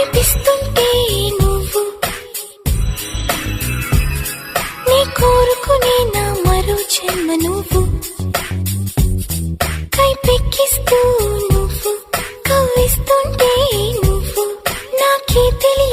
కురిపిస్తుంటే నువ్వు నీ కోరుకునే నా మరో జన్మ నువ్వు కైపెక్కిస్తూ నువ్వు కవ్విస్తుంటే నువ్వు నాకే తెలియదు